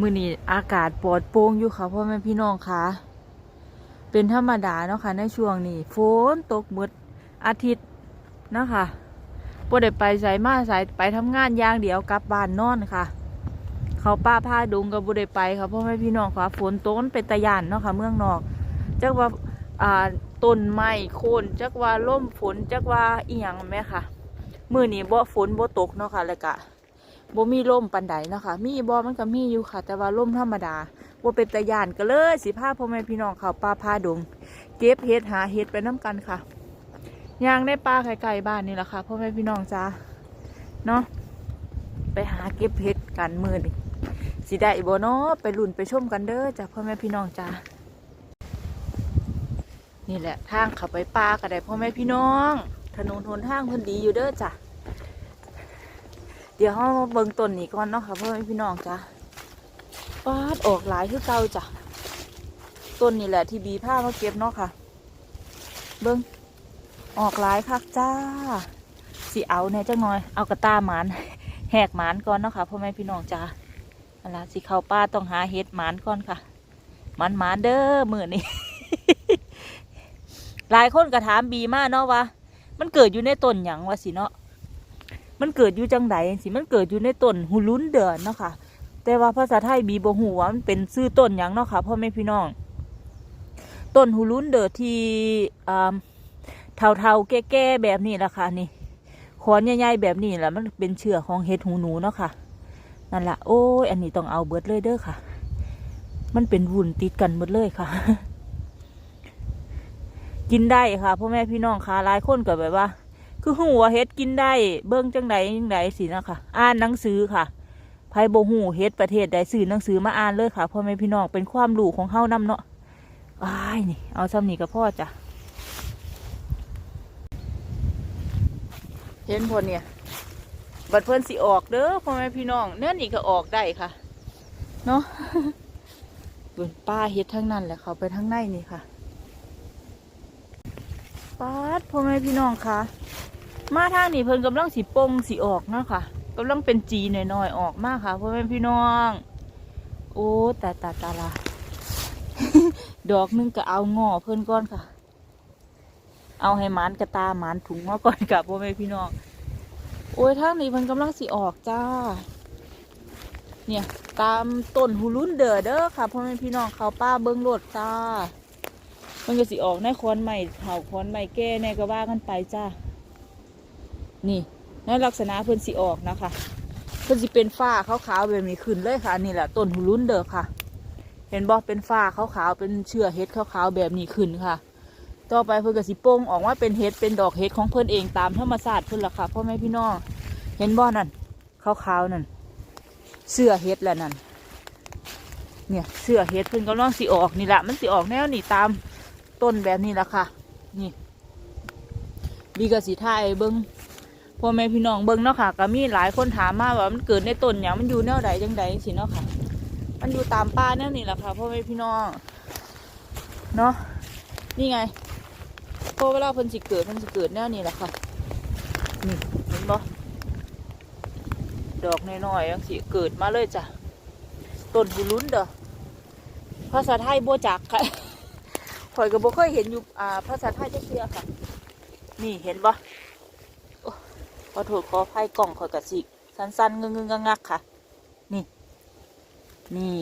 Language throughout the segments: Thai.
มือนี้อากาศปลอดโปร่งอยู่ค่ะพ่อแม่พี่น้องค่ะ เป็นธรรมดาเนาะค่ะในช่วงนี้ฝนตกหมดอาทิตย์นะคะบ่ได้ไปใส่มาใส่ไปทำงานย่างเดียวกลับบ้านนอนค่ะ เขาป้าผ้าดุงกับบ่ได้ไปค่ะพ่อแม่พี่น้องค่ะฝนตกมันเป็นตะยานเนาะค่ะเมืองนอกจักว่าอ่าต้นไม้โคนจักว่าล่มฝนจักว่าอีหยังแม่ค่ะมือนี้บ่ฝนบ่ตกเนาะค่ะแล้วก็ บ่มีลมปันใดเนาะค่ะ มีบ่มันก็มีอยู่ค่ะ แต่ว่าลมธรรมดาบ่เป็นตะยานก็เลยสิพาพ่อแม่พี่น้องเขาป่าพาดงเก็บเห็ดหาเห็ดไปน้กันค่ะยางในป่าไกลๆบ้านนี่แหละค่ะพ่อแม่พี่น้องจ้าเนาะไปหาเก็บเห็ดกันมือนี่สิได้บ่เนาะไปลุ่นไปชมกันเด้อจ้ะพ่อแม่พี่น้องจ้านี่แหละทางเขาไปป่าก็ได้พ่อแม่พี่น้อง ถนนหนทางเพิ่นดีอยู่เด้อจ้ะ เดี๋ยวเราเบิ่งต้นนี้ก่อนเนาะค่ะพ่อแม่พี่น้องจ้ะปาดออกหลายคือเก่าจ้ะต้นนี่แหละที่บีผ้ามาเก็บเนาะค่ะ เบิ่งออกหลายคักจ้าสิเอาแน่จังหน่อย เอากระตาหมานแหกหมานก่อนเนาะค่ะพ่อแม่พี่น้องจ้าอาล่ะสิเข้าป้าต้องหาเห็ดหมานก่อนค่ะหมานหมานเด้อมือนี่หลายคนก็ถามบีมากเนาะว่ามันเกิดอยู่ในต้นหยังวะสิเนาะ มันเกิดอยู่จังใดสิมันเกิดอยู่ในต้นหูลุ้นเดือนเนาะค่ะ แต่ว่าภาษาไทยบีบหูว่ามันเป็นชื่อต้นหยังเนาะค่ะพ่อแม่พี่น้องต้นหูลุ้นเดือที่อ่าเทาๆแก่ๆแบบนี้แหละค่ะนี่ขอนใหญ่ๆแบบนี้แหละมันเป็นเชื้อของเห็ดหูหนูเนาะค่ะนั่นแหละโอ้ยอันนี้ต้องเอาเบิดเลยเด้อค่ะ มันเป็นวุ่นติดกันหมดเลยค่ะ กินได้ค่ะพ่อแม่พี่น้องค่ะหลายคนก็แบบว่า คือหูว่าเฮ็ดกินได้ เบิ่งจังใดจังใดสินะคะอ่านหนังสือค่ะไพ่โบหูเฮ็ดประเทศใดซื้อหนังสือมาอ่านเลยค่ะพ่อแม่พี่น้องเป็นความรู้ของเฮานำเนาะอ้ายนี่ เอาซ้ำนี่กับพ่อจ้ะเห็นพอเนี่ย บัดเพิ่นสิออกเด้อพ่อแม่พี่น้องเนื้อนี่ก็ออกได้ค่ะ เนาะบนป้าเฮ็ดทั้งนั้นแหละเขาไปทั้งในนี่ค่ะป้าดพ่อแม่พี่น้องค่ะ มาทางนี้เพิ่นกำลังสีปงสีออกนะค่ะกำลังเป็นจีหน่อยๆออกมากค่ะพ่อแม่พี่น้อง โอ้แต่ตาตาละดอกนึงก็เอางอเพิ่นก่อนค่ะ เอาให้หมานกระตาหมานถุงมาก่อนกับพ่อแม่พี่น้อง โอ้ยทางนี้เพิ่นกำลังสีออกจ้า เนี่ยตามต้นหูลุ้นเด้อเด้อค่ะพ่อแม่พี่น้องเขาป้าเบิ้งโลดจ้ามันก็สิออกในคอนใหม่เผาคอนใหม่แก่แน่ก็ว่ากันไปจ้า นี่ในลักษณะเพิ่นสิออกนะคะ เพิ่นสิเป็นฝ้าขาวๆแบบนี้ขึ้นเลยค่ะ นี่แหละต้นหูลุ้นเด้อค่ะ เห็นบ่เป็นฝ้าขาวๆเป็นเชื้อเห็ดขาวๆแบบนี้ขึ้นค่ะ ต่อไปเพิ่นก็สิโป่งออกว่าเป็นเห็ดเป็นดอกเห็ดของเพิ่นเองตามธรรมชาติเพิ่นล่ะค่ะพ่อแม่พี่น้องเห็นบ่นั่นขาวๆนั่นเสื้อเห็ดแหละนั่นเนี่ยเสื้อเห็ดเพิ่นก็ลองสิออกนี่แหละมันสิออกแนวนี่ตามต้นแบบนี้แหละค่ะ นี่บีก็สิถ่ายเบิ้ง พ่อแม่พี่น้องเบิ่งเนาะค่ะก็มีหลายคนถามมาว่ามันเกิดในต้นอย่างมันอยู่แนวใดจังใดสิเนาะค่ะ มันอยู่ตามป่าแนวนี้แหละค่ะพ่อแม่พี่น้องเนาะนี่ไงพอเวลาเพิ่นสิเกิดเพิ่นสิเกิดแนวนี้แหละค่ะนี่เห็นบ่ดอกน้อยๆยังสิเกิดมาเลยจ้ะต้นบุรุนเด้อภาษาไทยโบจักค่ะข่อยก็บ่เคยเห็นอยู่อ่าภาษาไทยจักเทื่อค่ะ นี่เห็นบ่ ขอโทษขออภัยกล่องขอยกระสิสั้นๆเงึงงๆงักๆค่ะ นี่ นี่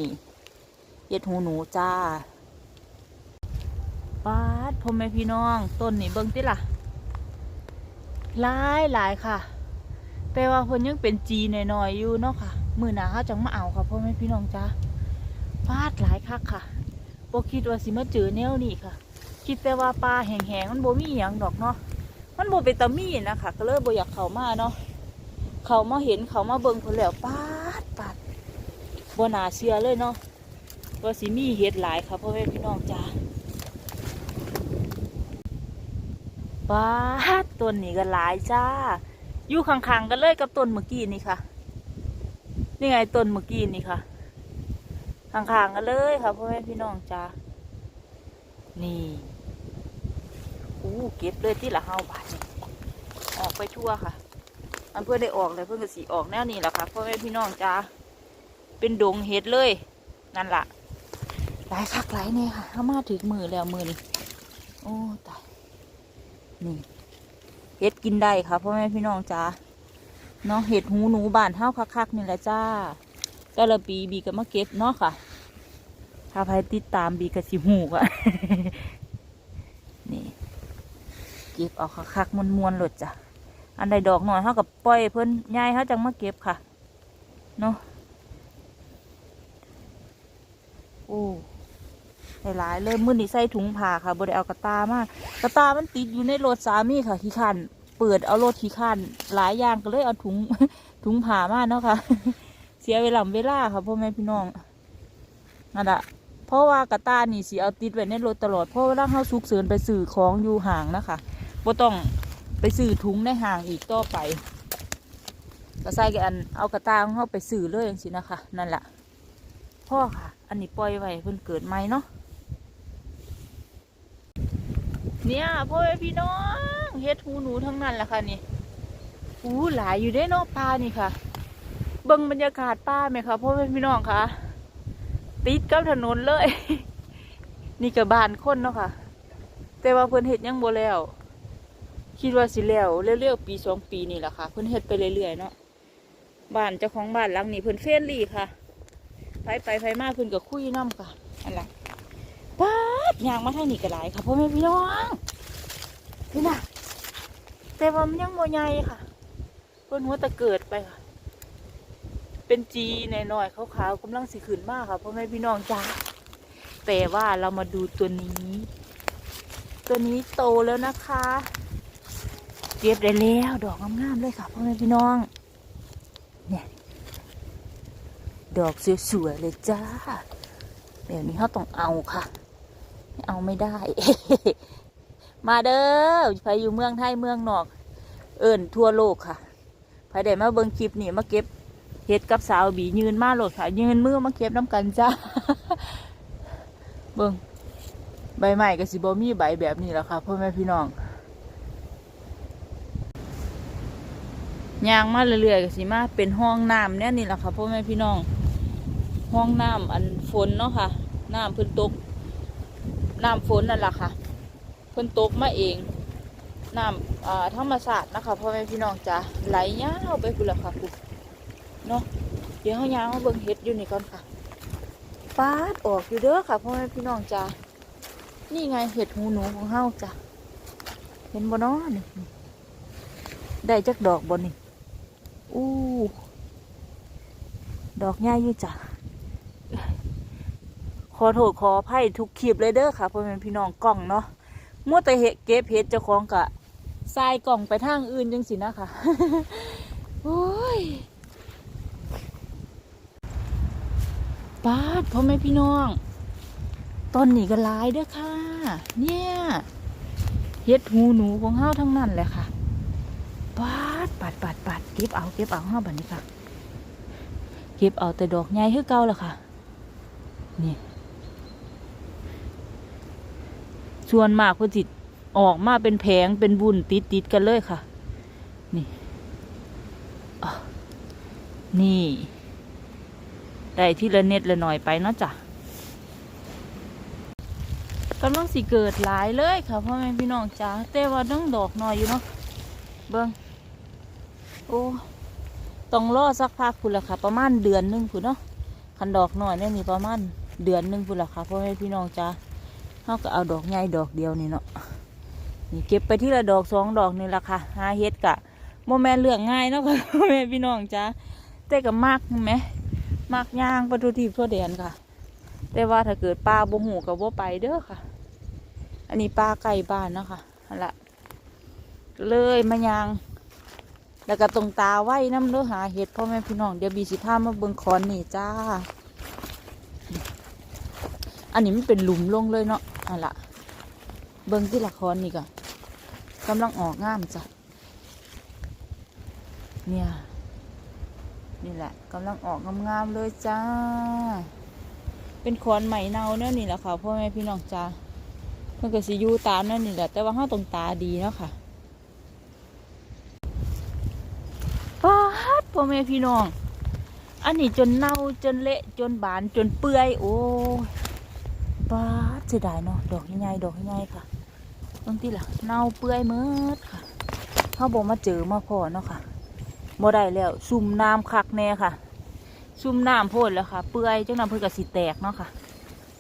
เห็ดหูหนูจ้าป้าดพ่อแม่พี่น้อง ต้นนี่เบิ้งติล่ะหลายหลายค่ะ แต่ว่าเพิ่นยังเป็นจีหน่อยๆอยู่เนาะค่ะ มือหนาเขาจังมาเอาค่ะพ่อแม่พี่น้องจ้าฟาดหลายคักค่ะบ่คิดว่าสิมาเจอแนวนี้ค่ะ คิดแต่ว่าปลาแห้งๆมันบ่มีหยังดอกเนาะ มันโบเป็นตามีนะคะก็เลยโบอยากเขามาเนาะเขามาเห็นเขามาเบิ่งเพนแล้วปาดปาดบนาเชื่อเลยเนาะว่าสิมีเห็ดหลายค่ะพ่อแม่พี่น้องจ้าปาดต้นนี้ก็หลายจ้า อยู่ข้างๆกันเลยกับต้นเมื่อกี้นี่ค่ะ นี่ไงต้นเมื่อกี้นี่ค่ะข้างๆกันเลยค่ะพ่อแม่พี่น้องจ้านี่ อู้เก็บเลยที่ละเฮาบาทนี่ออกไปทั่วค่ะอันเพื่อได้ออกเลยเพื่อนก็สีออกแนวนี้แหละค่ะพ่อแม่พี่น้องจ้าเป็นดงเห็ดเลย นั่นล่ะหลายคักหลายเนี่ยค่ะเข้ามาถึงมือแล้วมือนี่โอ้ตายนี่เห็ดกินได้ค่ะพ่อแม่พี่น้องจ้าเนาะเห็ดหูหนูบานเท้าคักๆนี่แหละจ้าแต่ละปีบีก็มาเก็บเนาะค่ะ ถ้าใครติดตามบีก็สิหูอะ เก็บเอาคักๆมวนๆหลดจ้ะ อันใดดอกหน่อยเท่ากับปล่อยเพิ่นยายเขาจังมาเก็บค่ะ เนาะโอ้หลายๆเลยมื้อนี้ใส่ถุงผ้าค่ะบ่ได้เอากระตามากกระตามันติดอยู่ในรถสามีค่ะขี้ขันเปิดเอารถขี้ขันหลายอย่างก็เลยเอาถุงถุงผ้ามาเนาะค่ะ เสียเวลาเวลาค่ะพ่อแม่พี่น้องนั่นแหละเพราะว่ากระตานี่สิเอาติดไว้ในรถตลอดเพราะวลาเขาสุกเสริญไปสื่อของอยู่ห่างนะคะ บ่ต้องไปสื่อถุงในห่างอีกต่อไปก็ใส่กันเอากระตาของเขาไปสื่อเลยอย่างสินะคะนั่นแหละพ่อค่ะ อันนี้ปล่อยไว้เพิ่นเกิดใหม่เนาะเนี่ยพ่อพี่น้องเฮ็ดหูหนูทั้งนั้นแหละค่ะนี่อู้หลายอยู่ได้เนาะปลานี่ค่ะ เบิ่งบรรยากาศป้าไหมคะพ่อพี่น้องคะติดกับถนนเลย นี่กับบ้านคนเนาะค่ะ แต่ว่าเพิ่นเฮ็ดยังบ่แล้ว คิดว่าสิแล้วเร็วๆปีสองปีนี่แหละค่ะ เพิ่นเฮ็ดไปเรื่อยๆเนาะบ้านเจ้าของบ้านหลังนี้เพิ่นเฟรนลี่ค่ะไปไปไปมาเพิ่นก็คุยน้ำค่ะอันละป้าดยางมาทางนี้ก็หลายค่ะพ่อแม่พี่น้องพี่นะแต่ว่ามันยังบ่ใหญ่ค่ะเพิ่นหัวตะเกิดไปค่ะ เป็นจีหน่อยๆขาวๆกำลังสีขืนมากค่ะพ่อแม่พี่น้องจ้าแต่ว่าเรามาดูตัวนี้ ตัวนี้โตแล้วนะคะ เก็บได้แล้ว ดอกงามๆเลยค่ะพ่อแม่พี่น้อง เนี่ย ดอกสวยๆเลยจ้า เดี๋ยวนี้เขาต้องเอาค่ะไม่เอาไม่ได้ มาเด้อไปอยู่เมืองไทยเมืองนอก เอิญทั่วโลกค่ะไปได้มาเบิ่งคลิปนี่มาเก็บเฮ็ดกับสาวบียืนมาโหลดค่ะ ยืนมือมาเก็บน้ำกันจ้า เบิ่งใบใหม่ก็สิบ่มีใบแบบนี้แล้วค่ะพ่อแม่พี่น้อง ยางมาเรื่อยๆก็สิมาเป็นห้องน้ำเนี่ยนี่แหละค่ะพ่อแม่พี่น้อง ห้องน้ำอันฝนเนาะค่ะน้ำพิ่นตกน้ำฝนนั่นแหละค่ะเพิ่นตกมาเองน้ำอ่าธรรมศาสตร์นะคะพ่อแม่พี่น้องจ้าไหลยาวไปพุ่นละค่ะพุ่นเนาะเดี๋ยวเขายางมาเบิ่งเห็ดอยู่นี่ก่อนค่ะปาดออกอยู่เด้อค่ะพ่อแม่พี่น้องจ้านี่ไงเห็ดหูหนูของเฮาจ้ะเห็นบ่นาะนี่ได้จักดอกบ่นี่ อู้ดอกใหญ่อยู่จ้ะขอโทษขออภัยทุกคลิปเลยเด้อค่ะพ่อแม่พี่น้องกล้องเนาะมัวแต่เห็ดเก็บเห็ดเจ้าของกะทรายกล่องไปทางอื่นจังสินะคะโอ้ยป้าดพ่อแม่พี่น้องต้นนี้ก็ลายเด้อค่ะ เนี่ยเฮ็ดหูหนูของเฮาทั้งนั้นแหละค่ะป้าด ปัดปัดปัดเก็บเอาเก็บเอาเฮาบบนี้ค่ะ เก็บเอาแต่ดอกใหญ่คือเก่าแหละค่ะ นี่ ส่วนมากพิ่นสิออกมาเป็นแผงเป็นบุญติดติดกันเลยค่ะ นี่นี่ ได้ที่ละเน็ดละหน่อยไปเนาะจ้ะกำลังสิเกิดหลายเลยค่ะพ่อแม่พี่น้องจ้าแต่ว่าน้องดอกหน้อยอยู่เนาะเบิ้ง โอ้ต้องรอสักพักพุ่นละค่ะ ประมาณเดือนหนึงพุ่นเนาะคันดอกหน้อยเนี่ยนี่ประมาณเดือนหนึงพุ่นละค่ะพ่อแม่พี่น้องจ้าเขาก็เอาดอกใหญ่ดอกเดียวนี่เนาะนี่เก็บไปที่ละดอกสองดอกนี่ละค่ะหาเฮ็ดกะโมแมนเลือกง่ายเนาะค่ะพ่อแม่พี่น้องจ้าแต่ก็มากไหมมักย่างประตูทีบทั่วแดนค่ะ แต่ว่าถ้าเกิดปลาบ่หูกับบ่ไปเด้อค่ะ อันนี้ปลาไก่บ้านเนาะคะนั่นละเลยมายาง แล้วก็ตรงตาไว้น้ำเด้อหาเห็ดพ่อแม่พี่น้องเดี๋ยวบีสิพามาเบิ่งคอนนี่จ้า อันนี้มันเป็นหลุมลงเลยเนาะอันละเบิ่งที่ละครนี่ก่อนกำลังออกงามจ้ะเนี่ยนี่แหละกำลังออกงามๆเลยจ้า เป็นขอนใหม่เนาเนี่ยนี่แหละค่ะพ่อแม่พี่น้องจ้าเพื่อนก็สิยูตามนั่นนี่แหละแต่ว่าห้าตรงตาดีเนาะค่ะป้าดพ่ อแม่พี่น้อง อันนี้จนเน่าจนเละจนบานจนเปื่อย โอ้ป้าเสียดายเนาะดอกใหญ่ๆดอกใหญ่ๆค่ะบางทีล่ะเน่าเปื่อยเมืดค่ะเขาบอกมาเจอมาพอเนาะค่ะบ่ได้แล้วซุ่มน้ำคักแน่ค่ะ ซุ่มน้ำโพดแล้วค่ะ เปื่อยจังน้ำเพื่อกสิแตกเนาะค่ะ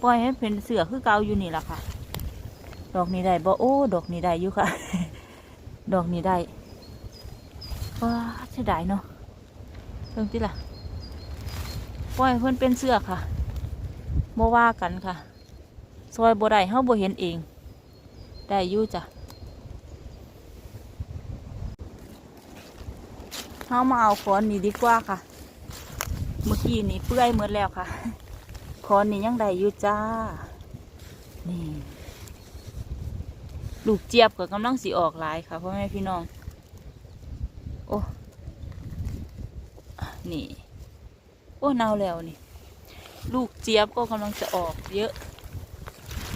ปล่อยให้เป็นเสือคือเกาอยู่นี่แหละค่ะ ดอกนี้ได้บ่โอ้ดอกนี้ได้อยู่ค่ะ ดอกนี้ได้ว้าเสียดายเนาะ เพิ่งที่ล่ะปล่อยเพิ่อนเป็นเสื้อค่ะบ่ว่ากันค่ะ ซอยบ่ได้เฮาบ่เห็นเอง ได้ยู่จ้ะเฮามาเอาขอนนี่ดีกว่าค่ะ เมื่อกี้นี่เปื่อยหมดแล้วค่ะขอนนี่ยังได้ยู่จ้า นี่ ลูกเจี๊ยบก็กำลังสีออกหลายค่ะพ่อแม่พี่น้อง โอ้ นี่ โอ้เน่าแล้วนี่ ลูกเจี๊ยบก็กำลังจะออกเยอะ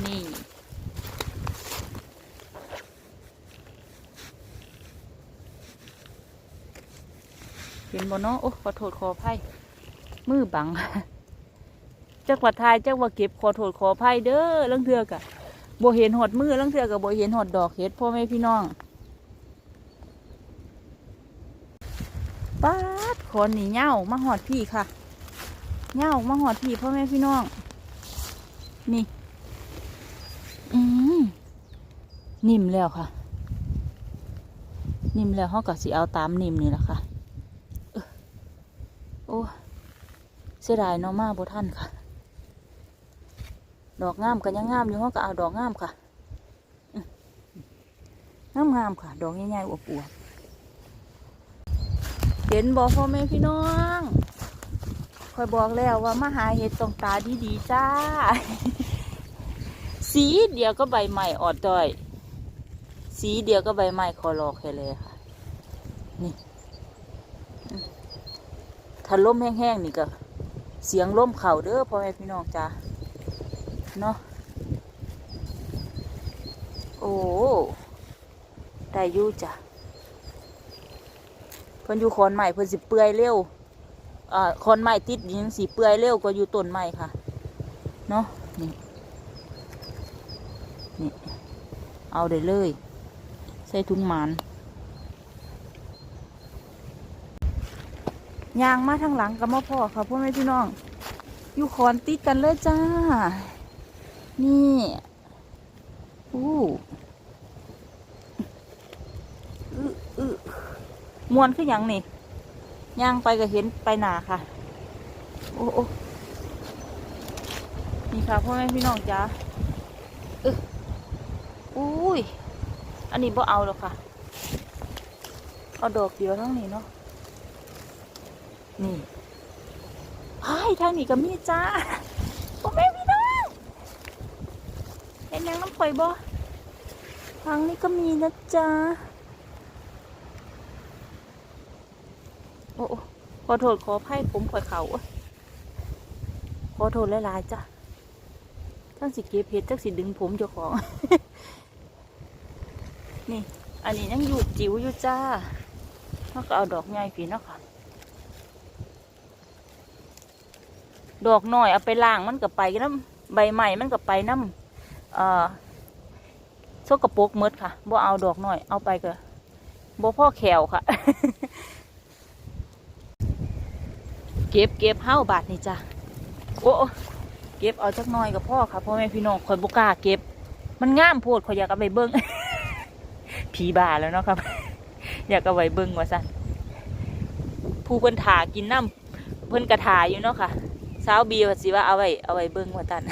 นี่ เห็นบ่เนาะโอ้ขอโทษขออภัยมือบังจักว่าทายจักว่าเก็บขอโทษขออภัยเด้อเรื่องเทือกะบ่เห็นหอดมือเรื่องเทือกะบ่เห็นหอดดอกเห็ดพ่อแม่พี่น้องป้าดขอนนี่เหย้ามาหอดพี่ค่ะเหย้ามาหอดพี่พ่อแม่พี่น้อง นี่ อืมนิ่มแล้วค่ะ นิ่มแล้วเขาก็สิเอาตามนิ่มนี่แหละค่ะออโอ้เสียดายเนาะมาบท่านค่ะ ดอกงามก็ยังงามอยู่เขาก็เอาดอกงามค่ะงามงามๆค่ะ ดอกใหญ่ๆอวบๆ ห็นบอกพ่อแม่พี่น้องคอยบอกแล้วว่ามาหาเห็ดตรงตาดีๆจ้า สีเดียวก็ใบใหม่ออดด้อย สีเดียวก็ใบไม้คอรอแค่เลยค่ะ นี่ถ้าล้มแห้งๆนี่ก็ เสียงล้มเข่าเด้อพ่อแม่พี่น้องจ้าเนาะโอ้ได้ยู่จ้ะ เพิ่นอยู่คอนใหม่เพิ่นสิเปื่อยเร็วอ่าคอนใหม่ติดดินสีเปื่อยเร็วกว่าอยู่ต้นใหม่ค่ะ เนาะนี่นี่ เอาได้เลย ใส่ถุงหมานยางมาทางหลังกับมาพ่อค่ะพ่อแม่พี่น้อง อยู่ขอนติดกันเลยจ้า นี่อู้อึอึ มวนคืออย่างนี่ย่างไปก็เห็นไปหนาค่ะ โอ้โอนี่ค่ะพ่อแม่พี่น้องจ้าอึอุ้ย อันนี้บ่เอาหรอกค่ะ เอาดอกเดียวทั้งนี้เนาะ นี่ไอ้ทางนี้ก็มีจ้าพ่อแม่พี่น้องเห็นยังน้ำข่อยบ่ทางนี้ก็มีนะจ๊ะ โอ้ขอโทษขออภัยผมข่อยเขาอ้ยขอโทษหลายๆจ้ะทั้งสิเก็บเพชรทั้งสิดึงผมเจ้าของ นี่ อันนี้ยังอยู่จิ๋วอยู่จ้าเขาก็เอาดอกใหญ่ผีเนาะค่ะ ดอกหน้อยเอาไปล้างมันก็ไปน้ำใบใหม่มันก็ไปน้ำเอ่อโซกกระโปกหมดค่ะบ่เอาดอกหน้อยเอาไปก็บ่พ่อแขวค่ะ ก็บเก็บเฮ้าบาทนี่จ้ะโอ้เก็บเอาจักหน่อยกับพ่อค่ะพ่อแม่พี่น้องคอยบุกาเก็บ มันงามโพดคอยอยากเอาไปเบิ้งผีบาแล้วเนาะครับ อยากเอาไว้เบิ้งว่าสั่นผู้เพิ่นถากินน้ำเพิ่นกระถาอยู่เนาะค่ะสาวบีว่าสิว่าเอาไว้เอาไว้เบิ้งว่าตัน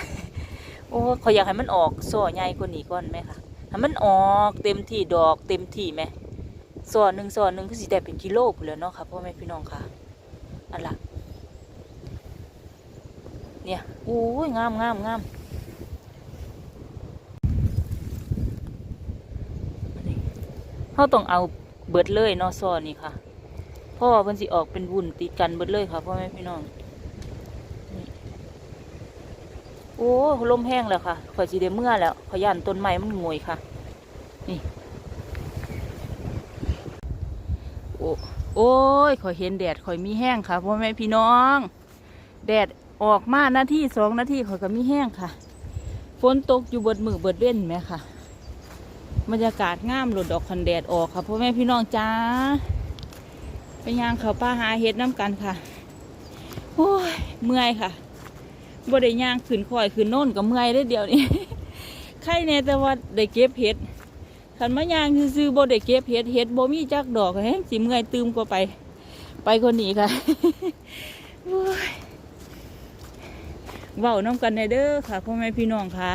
โอ้ขอยอยากให้มันออกโซ่ใหญ่กว่านี้ก่อนไหมคะให้มันออกเต็มที่ดอกเต็มที่ไหมส่วนหนึ่งส่วนหนึ่งคือสิได้เป็นกิโลพู้นแหล้วเนาะค่ะพ่อแม่พี่น้องค่ะอันละ เนี่ยโอ้ยงามงามงามเขาต้องเอาเบิดเลยนอซอนี่ค่ะเพราะว่าเพิ่นสิออกเป็นวุ้นติดกันเบิดเลยค่ะพ่อแม่พี่น้องโอ้ลมแห้งแล้วค่ะข่อยสิได้เมื่อแล้วขยย่านต้นไม้มันงวยค่ะ นี่ โอ้โอ้ยข่อยเห็นแดดข่อยมีแห้งค่ะพ่อแม่พี่น้อง แดด ออกมาหน้าที่สองหน้าทีข่อยก็มีแห้งค่ะ ฝนตกอยู่เบิดมือเบิดเว้นไหมค่ะ บรรยากาศงามหลดดอกคันแดดออกค่ะพ่อแม่พี่น้องจ้าไปย่างเขาป้าหาเห็ดน้ำกันค่ะโอ้ยเมื่อยค่ะบ่ได้ย่างขึ้นคอยขึ้นโน่นก็เมื่อยได้เดียวนี้ใครแน่แต่ว่าได้เก็บเห็ดขันมายางซื้อบ่ได้เก็บเห็ดเห็ดบ่มีจักดอกแห้งสิเมื่อยตืมกว่าไป ไปคนนี้ค่ะโอ้ย เว้าน้ำกันในเด้อค่ะพ่อแม่พี่น้องค่ะ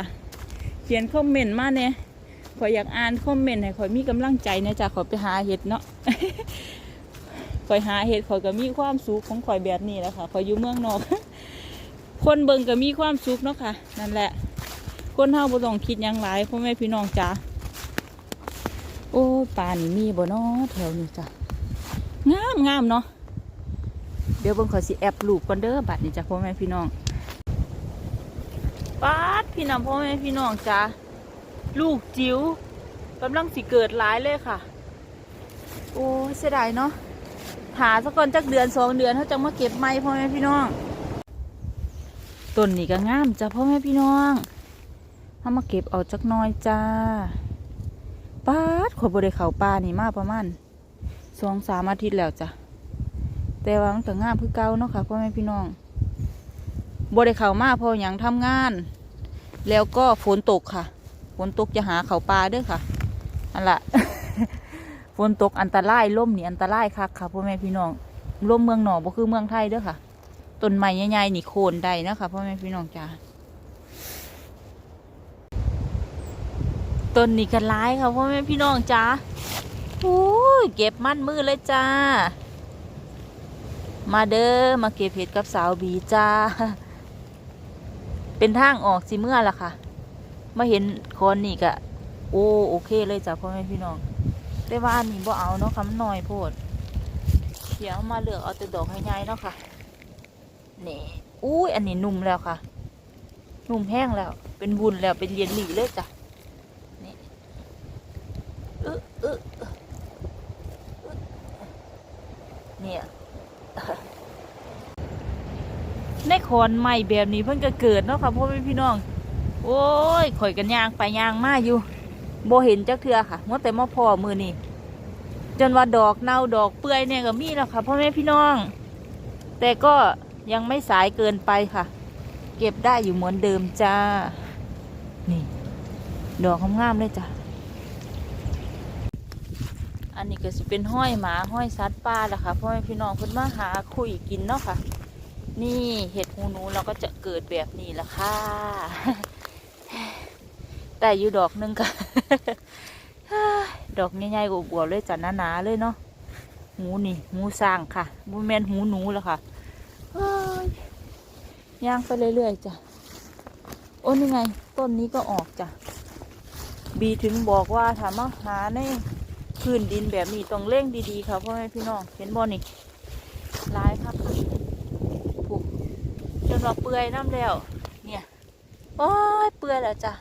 เขียนคอมเมนต์มาเนี่ยขอยอยากอ่านคอมเมนต์ให้ขอยมีกำลังใจนะจ๊ะขอยไปหาเห็ดเนาะขอยหาเห็ดขอยก็มีความสุขของขอยแบบนี้แหละค่ะขอยอยู่เมืองนอก คนเบิ่งก็มีความสุขเนาะค่ะ นั่นแหละ คนเฮาบ่ต้องคิดยังหลายพ่อแม่พี่น้องจ้าโอ้ป่านี่มีบ่เนาะแถวนี้จ้ะงามงามเนาะเดี๋ยวเบิ่งขอยสิแอบรูปก่อนเด้อบัดนี้จ้ะพ่อแม่พี่น้อง ป๊าดพี่น้องพ่อแม่พี่น้องจ้าลูกจิ๋วกำลังสิเกิดหลายเลยค่ะ โอ้เสียดายเนาะหาสักก่อนจักเดือนสองเดือนเขาจะมาเก็บไม้พ่อแม่พี่น้องต้นนี่ก็งามจ้ะพ่อแม่พี่น้องเขามาเก็บเอาจักน้อยจ้าป้าดขอยบริเขาป่านี่มาประมาณสองสามอาทิตย์แล้วจ้ะแต่ว่ามันก็งามคือเก่าเนาะค่ะพ่อแม่พี่น้อง บริเขามาเพออย่างทำงาน แล้วก็ฝนตกค่ะ ฝนตกจะหาเขาปลาด้วยค่ะอันละฝนตกอันตรายล่มนี่อันตรายคักค่ะพ่อแม่พี่น้องล่มเมืองหนอกบ่คือเมืองไทยด้อค่ะต้นไม้ใหญ่ๆนี่โคนได้นะคะพ่อแม่พี่น้องจ้าต้นนี่กันร้ายค่ะพ่อแม่พี่น้องจ้าโอ้ยเก็บมั่นมือเลยจ้า มาเด้อมาเก็บเห็ดกับสาวบีจ้า เป็นทางออกสิเมื่อละค่ะ มาเห็นคอนนี่กะโอ้โอเคเลยจ้ะพ่อแม่พี่น้องแต่ว่าอันนี้บ่เอาเนาะค่ะมันน้อยโพดเดี๋ยวมาเลือกเอาแต่ดอกใหญ่ๆเนาะค่ะนี่อุ้ยอันนี้นุ่มแล้วค่ะ นุ่มแห้งแล้ว เป็นวุ้นแล้วเป็นเยลลี่เลยจ้ะนี่เอึ๊ะอึ๊ะอึ๊ะเนี่ย ในขอนใหม่แบบนี้เพิ่งจะเกิดเนาะค่ะพ่อแม่พี่น้อง โอ้ยข่อยกันยางไปยางมาอยู่โบเห็นจักเทือค่ะมื่อแต่มาพอมือนี่จนว่าดอกเน่าดอกเปื่อยเนี่ยก็มีแล้วค่ะพ่อแม่พี่น้อง แต่ก็ยังไม่สายเกินไปค่ะ เก็บได้อยู่เหมือนเดิมจ้า นี่ ดอกงามๆเลยจ้ะอันนี้ก็สิเป็นห้อยหมาห้อยสัตว์ป่าแหละค่ะพ่อแม่พี่น้องเพิ่นมาหาคุยกินเนาะค่ะ นี่เห็ดหูหนูเราก็จะเกิดแบบนี้ละค่ะ แต่อยู่ดอกหนึงค่ะดอกใหญ่ๆกว่าๆเลยจ้ะหนาๆเลยเนาะหูนี่หูสร้างค่ะบูแมนหูหนูแล้วค่ะย่างไปเรื่อยๆจ้ะโอ้นี่ไง ต้นนี้ก็ออกจ้ะบีถึงบอกว่าถามมาหาในพื้นดินแบบนี้ต้องเร่งดีๆค่ะพ่อแม่พี่น้องเห็นบ่นี่ร้ายครับผูกจ นว่าเปื่อยน้ำแล้ว เนี่ยโอ้ยเปื่อยแล้วจ้ะ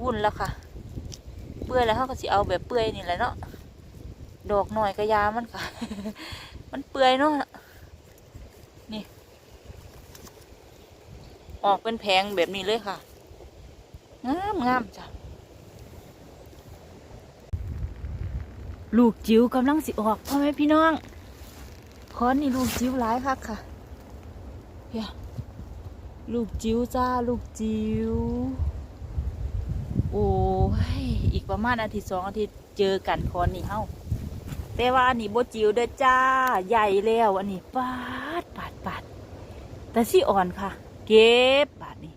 วุ่นแล้วค่ะ เปื่อยแล้วเขาก็สิเอาแบบเปื่อยนี่แหละเนาะดอกหน่อยก็ยามันค่ะ มันเปื่อยเนาะนี่ ออกเป็นแผงแบบนี้เลยค่ะงามงามจ้ะลูกจิ๋วกำลังสิออกพ่อแม่พี่น้อง คอนนี่ลูกจิ๋วหลายคักค่ะเฮียลูกจิ๋วจ้าลูกจิ๋วโอ้ย อีกประมาณอาทิตย์สองอาทิตย์เจอกันคอนนี่เฮ้าแต่ว่าอันนี้โบจิ๋วเด้อจ้า ใหญ่แล้วอันนี้ปาดปาดปาดแต่สิอ่อนค่ะ เก็บบาดนี้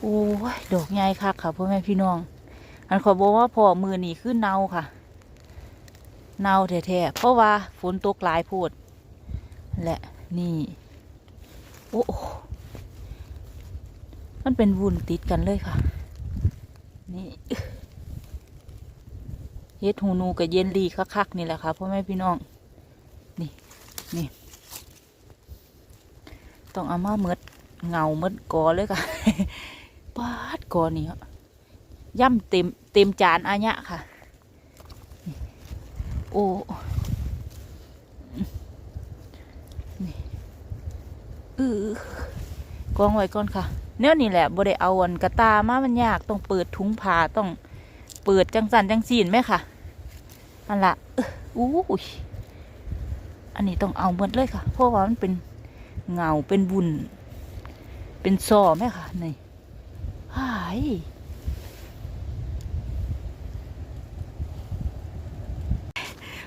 โอ้ยดอกใหญ่ค่ะค่ะพ่อแม่พี่น้อง อันขอบอกว่าพอมือนี่คือเนาค่ะ เนาแท้ๆเพราะว่าฝนตกหลายพูด และนี่โอ้มันเป็นวุ้นติดกันเลยค่ะ นี่เฮ็ดหูนูกับเยนลีคักๆนี่แหละค่ะพ่อแม่พี่น้อง นี่นี่ต้องเอามาเมดเงาเมดกอเลยค่ะปาดกอนี่ย่ำเต็มเต็มจานอาญะค่ะ โอนี่เออกองไว้ก่อนค่ะเนี่ยนี่แหละบ่ได้เอาอันกระตามามันยากต้องเปิดถุงผ้าต้องเปิดจังสันจังสีนไหมค่ะอันละอ้ออู้ยอันนี้ต้องเอาหมดเลยค่ะ เพราะว่ามันเป็นเงาเป็นบุญ เป็นซอไหมค่ะนี่หาย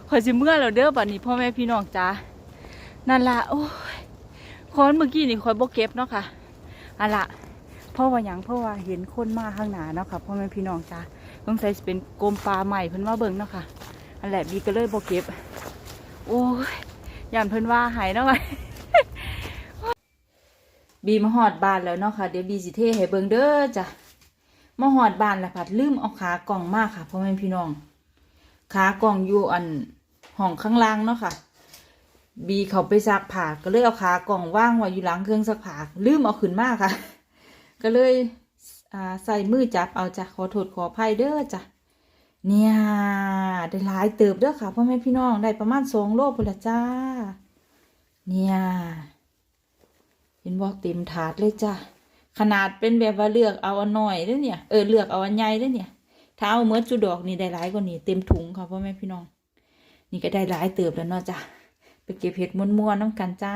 ขอยสิเมื่อแล้วเด้อบัดนี้พ่อแม่พี่น้องจ้านั่นละโอ้ยคอนเมื่อกี้นี่คอยบ่เก็บเนาะค่ะอันละเพราะว่าหยังเพราะว่าเห็นคนมาข้างหน้าเนาะค่ะพ่อแม่พี่น้องจ้าต้องใส่เป็นกรมปลาใหม่เพิ่นมาเบิ่งเนาะค่ะอันแหละบีก็เลยบ่เก็บ โอ้ยย่านเพิ่นว่าหายเนาะค่ะบีมาหอดบานแล้วเนาะค่ะเดี๋ยวบีสิเทให้เบิ่งเด้อจ้ะมาหอดบานแล้วผัดลืมเอาขากล่องมากค่ะพ่อแม่พี่น้องขากล่องอยู่อัน ห้องข้างล่างเนาะค่ะ บีเขาไปซักผ้าก็เลยเอาขากล่องว่างไว้อยู่หลังเครื่องซักผ้าลืมเอาขึ้นมาค่ะ ก็เลยอ่าใส่มือจับเอาจ้ะขอโทษขออภัยเด้อจ้ะเนี่ยได้หลายเติบเด้อค่ะพ่อแม่พี่น้องได้ประมาณสองโลพุ่นละจ้า เนี่ยเห็นบอกเต็มถาดเลยจ้ะขนาดเป็นแบบว่าเลือกเอาอันน้อยเด้เนี่ยเออเลือกเอาอันใหญ่เด้เนี่ยถ้าเอาเมื่อจุดอกนี่ได้หลายกว่านี้เต็มถุงค่ะพ่อแม่พี่น้อง นี่ก็ได้หลายเติบแล้วเนาะจ้ะไปเก็บเห็ดม้วนๆน้ำกันจ้า